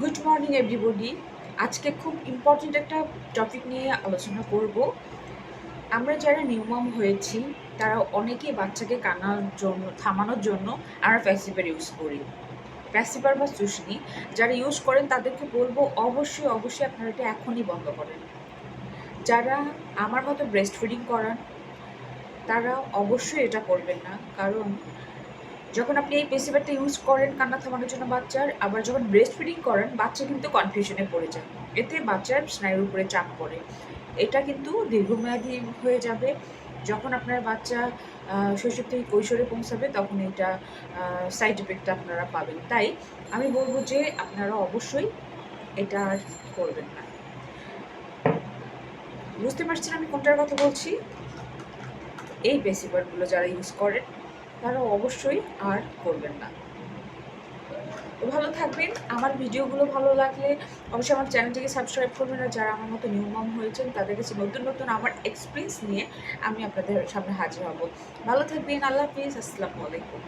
Good morning everybody আজকে খুব important একটা টপিক নিয়ে আলোচনা করব। আমরা যারা নিউমাম হয়েছি, তারা অনেকেই বাচ্চাকে কান্নার জন্য, থামানোর জন্য আমরা প্যাসিপার ইউজ করি। প্যাসিপার বা সুশনি যারা ইউজ করেন, তাদেরকে বলব অবশ্যই অবশ্যই আপনারা এটা এখনই বন্ধ করেন। যারা আমার মতো ব্রেস্ট ফিডিং করান, তারা অবশ্যই এটা করবেন না। কারণ যখন আপনি এই পেসিভারটা ইউজ করেন কান্না থামানোর জন্য বাচ্চার, আবার যখন ব্রেস্ট ফিডিং করেন, বাচ্চা কিন্তু কনফিউশনে পড়ে যায়। এতে বাচ্চার স্নায়ুর উপরে চাপ পড়ে। এটা কিন্তু দীর্ঘমেয়াদী হয়ে যাবে। যখন আপনার বাচ্চা শৈশব থেকে কৈশোরে পৌঁছাবে, তখন এটা সাইড এফেক্টটা আপনারা পাবেন। তাই আমি বলব যে আপনারা অবশ্যই এটা আর করবেন না। বুঝতে পারছেন আমি কোনটার কথা বলছি? এই পেসিভারগুলো যারা ইউজ করেন তারা অবশ্যই আর করবেন না। ভালো থাকবেন। আমার ভিডিওগুলো ভালো লাগলে অবশ্যই আমার চ্যানেলটিকে সাবস্ক্রাইব করবেন আর যারা আমার মতো নিউমম হয়েছেন তাদের কাছে নতুন নতুন আমার এক্সপিরিয়েন্স নিয়ে আমি আপনাদের সামনে হাজির হব। ভালো থাকবেন। আল্লাহ হাফিজ। আসসালামু আলাইকুম।